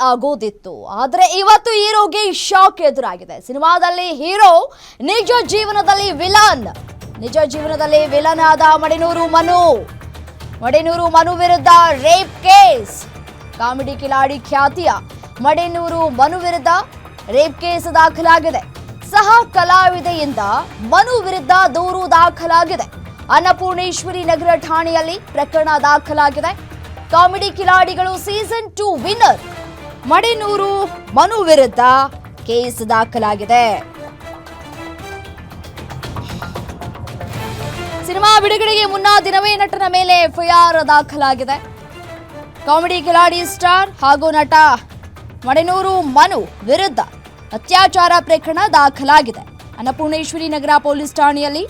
ಆಗೋದಿತ್ತು. ಆದರೆ ಇವತ್ತು ಹೀರೋಗೆ ಶಾಕ್ ಎದುರಾಗಿದೆ. ಸಿನಿಮಾದಲ್ಲಿ ಹೀರೋ, ನಿಜ ಜೀವನದಲ್ಲಿ ವಿಲನ್. ನಿಜ ಜೀವನದಲ್ಲಿ ವಿಲನ್ ಆದ ಮಡಿನೂರು ಮನು. ಮಡಿನೂರು ಮನು ವಿರುದ್ಧ ರೇಪ್ ಕೇಸ್. ಕಾಮಿಡಿ ಕಿಲಾಡಿ ಖ್ಯಾತಿಯ ಮಡಿನೂರು ಮನು ವಿರುದ್ಧ ರೇಪ್ ಕೇಸ್ ದಾಖಲಾಗಿದೆ. ಸಹ ಕಲಾವಿದೆಯಿಂದ ಮನು ವಿರುದ್ಧ ದೂರು ದಾಖಲಾಗಿದೆ. ಅನ್ನಪೂರ್ಣೇಶ್ವರಿ ನಗರ ಠಾಣೆಯಲ್ಲಿ ಪ್ರಕರಣ ದಾಖಲಾಗಿದೆ. ಕಾಮಿಡಿ ಕಿಲಾಡಿಗಳು season two winner. Madinuru Manu ವಿರುದ್ಧ ಕೇಸ್ ದಾಖಲಾಗಿದೆ. ಸಿನಿಮಾ ಬಿಡುಗಡೆಗೆ ಮುನ್ನ ದಿನವೇ ನಟನ ಮೇಲೆ ಎಫ್ಐಆರ್ ದಾಖಲಾಗಿದೆ. ಕಾಮಿಡಿ ಕಿಲಾಡಿ ಸ್ಟಾರ್ ಹಾಗೂ ನಟ ಮಡೆನೂರು ಮನು ವಿರುದ್ಧ ಅತ್ಯಾಚಾರ ಪ್ರಕರಣ ದಾಖಲಾಗಿದೆ. ಅನ್ನಪೂರ್ಣೇಶ್ವರಿ ನಗರ ಪೊಲೀಸ್ ಠಾಣೆಯಲ್ಲಿ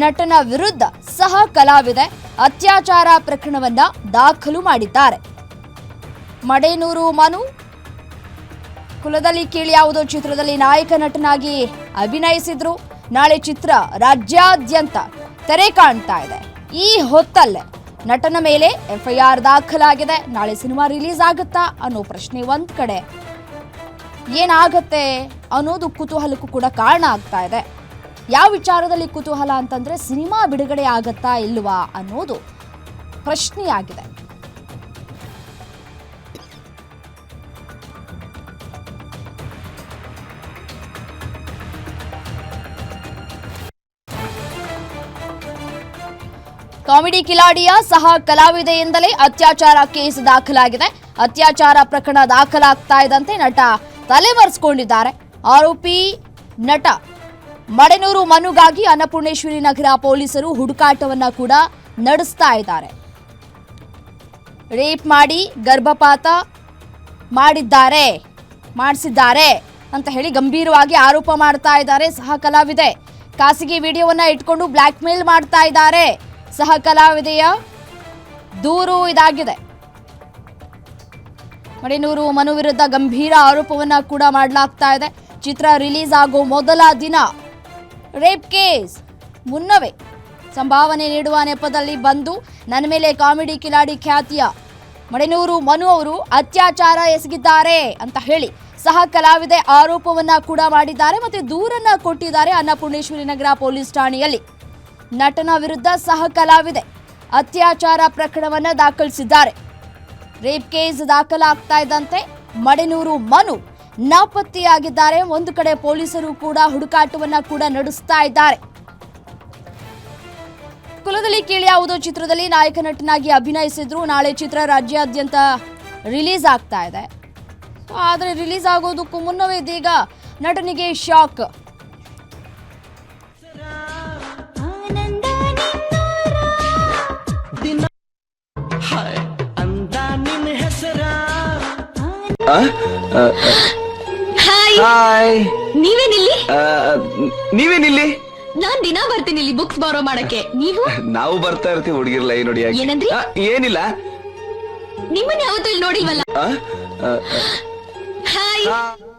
ನಟನ ವಿರುದ್ಧ ಸಹ ಕಲಾವಿದೆ ಅತ್ಯಾಚಾರ ಪ್ರಕರಣವನ್ನ ದಾಖಲು ಮಾಡಿದ್ದಾರೆ. ಮಡೇನೂರು ಮನು ಕುಲದಲ್ಲಿ ಕೀಳಿ ಯಾವುದೋ ಚಿತ್ರದಲ್ಲಿ ನಾಯಕ ನಟನಾಗಿ ಅಭಿನಯಿಸಿದ್ರು. ನಾಳೆ ಚಿತ್ರ ರಾಜ್ಯಾದ್ಯಂತ ತೆರೆ ಕಾಣ್ತಾ ಇದೆ. ಈ ಹೊತ್ತಲ್ಲೇ ನಟನ ಮೇಲೆ ಎಫ್ಐಆರ್ ದಾಖಲಾಗಿದೆ. ನಾಳೆ ಸಿನಿಮಾ ರಿಲೀಸ್ ಆಗುತ್ತಾ ಅನ್ನೋ ಪ್ರಶ್ನೆ ಒಂದ್ ಕಡೆ. ಏನಾಗತ್ತೆ ಅನ್ನೋದು ಕುತೂಹಲಕ್ಕೂ ಕೂಡ ಕಾರಣ ಆಗ್ತಾ ಇದೆ. ಯಾವ ವಿಚಾರದಲ್ಲಿ ಕುತೂಹಲ ಅಂತಂದ್ರೆ ಸಿನಿಮಾ ಬಿಡುಗಡೆ ಆಗತ್ತಾ ಇಲ್ವಾ ಅನ್ನೋದು ಪ್ರಶ್ನೆಯಾಗಿದೆ. ಕಾಮಿಡಿ ಕಿಲಾಡಿಯ ಸಹ ಕಲಾವಿದೆಯಿಂದಲೇ ಅತ್ಯಾಚಾರ ಕೇಸ್ ದಾಖಲಾಗಿದೆ. ಅತ್ಯಾಚಾರ ಪ್ರಕರಣ ದಾಖಲಾಗ್ತಾ ಇದ್ದಂತೆ ನಟ ತಲೆಮರೆಸಿಕೊಂಡಿದ್ದಾರೆ. ಆರೋಪಿ ನಟ ಮಡೆನೂರು ಮನುಗಾಗಿ ಅನ್ನಪೂರ್ಣೇಶ್ವರಿ ನಗರ ಪೊಲೀಸರು ಹುಡುಕಾಟವನ್ನ ಕೂಡ ನಡೆಸ್ತಾ ಇದ್ದಾರೆ. ರೇಪ್ ಮಾಡಿ ಗರ್ಭಪಾತ ಮಾಡಿದ್ದಾರೆ, ಮಾಡಿಸಿದ್ದಾರೆ ಅಂತ ಹೇಳಿ ಗಂಭೀರವಾಗಿ ಆರೋಪ ಮಾಡ್ತಾ ಇದ್ದಾರೆ ಸಹ ಕಲಾವಿದೆ. ಖಾಸಗಿ ವಿಡಿಯೋವನ್ನ ಇಟ್ಕೊಂಡು ಬ್ಲ್ಯಾಕ್ ಮೇಲ್ ಮಾಡ್ತಾ ಇದ್ದಾರೆ. ಸಹ ಕಲಾವಿದೆಯ ದೂರು ಇದಾಗಿದೆ. ಮಡಿನೂರು ಮನು ವಿರುದ್ಧ ಗಂಭೀರ ಆರೋಪವನ್ನ ಕೂಡ ಮಾಡಲಾಗ್ತಾ ಇದೆ. ಚಿತ್ರ ರಿಲೀಸ್ ಆಗೋ ಮೊದಲ ದಿನ ರೇಪ್ ಕೇಸ್ ಮುನ್ನವೇ ಸಂಭಾವನೆ ನೀಡುವ ನೆಪದಲ್ಲಿ ಬಂದು ನನ್ನ ಮೇಲೆ ಕಾಮಿಡಿ ಕಿಲಾಡಿ ಖ್ಯಾತಿಯ ಮಡಿನೂರು ಮನು ಅವರು ಅತ್ಯಾಚಾರ ಎಸಗಿದ್ದಾರೆ ಅಂತ ಹೇಳಿ ಸಹ ಕಲಾವಿದೆ ಆರೋಪವನ್ನ ಕೂಡ ಮಾಡಿದ್ದಾರೆ ಮತ್ತೆ ದೂರನ್ನ ಕೊಟ್ಟಿದ್ದಾರೆ ಅನ್ನಪೂರ್ಣೇಶ್ವರಿ ನಗರ ಪೊಲೀಸ್ ಠಾಣೆಯಲ್ಲಿ. ನಟನ ವಿರುದ್ಧ ಸಹ ಕಲಾವಿದೆ. ಅತ್ಯಾಚಾರ ಪ್ರಕರಣವನ್ನು ದಾಖಲಿಸಿದ್ದಾರೆ. ರೇಪ್ ಕೇಸ್ ದಾಖಲಾಗ್ತಾ ಇದ್ದಂತೆ ಮಡೆನೂರು ಮನು ನಾಪತ್ತೆಯಾಗಿದ್ದಾರೆ. ಒಂದು ಕಡೆ ಪೊಲೀಸರು ಕೂಡ ಹುಡುಕಾಟವನ್ನ ಕೂಡ ನಡೆಸ್ತಾ ಇದ್ದಾರೆ. ಕುಲದಲ್ಲಿ ಕೇಳಿ ಯಾವುದೋ ಚಿತ್ರದಲ್ಲಿ ನಾಯಕ ನಟನಾಗಿ ಅಭಿನಯಿಸಿದ್ರು. ನಾಳೆ ಚಿತ್ರ ರಾಜ್ಯಾದ್ಯಂತ ರಿಲೀಸ್ ಆಗ್ತಾ ಇದೆ. ಆದರೆ ರಿಲೀಸ್ ಆಗೋದಕ್ಕೂ ಮುನ್ನವೇ ಇದೀಗ ನಟನಿಗೆ ಶಾಕ್. ಹಾಯ್ ಹಾಯ್ ನೀವೇನಿಲ್ಲಿ? ನೀವೇನಿಲ್ಲಿ? ನಾನ್ ದಿನ ಬರ್ತೀನಿ ಇಲ್ಲಿ ಬುಕ್ಸ್ ಬಾರೋ ಮಾಡಕ್ಕೆ. ನೀವು? ನಾವು ಬರ್ತಾ ಇರ್ತೀವಿ ಹುಡುಗಿರ್ ಲೈ ನೋಡಿ ಯಾಕೆ? ಏನಂದ್ರಿ? ಆ, ಏನಿಲ್ಲ. ನಿಮ್ಮನ್ನ ಯಾವತ್ತೂ ಇಲ್ಲಿ ನೋಡಿಲ್ವಲ್ಲ? ಹಾಯ್.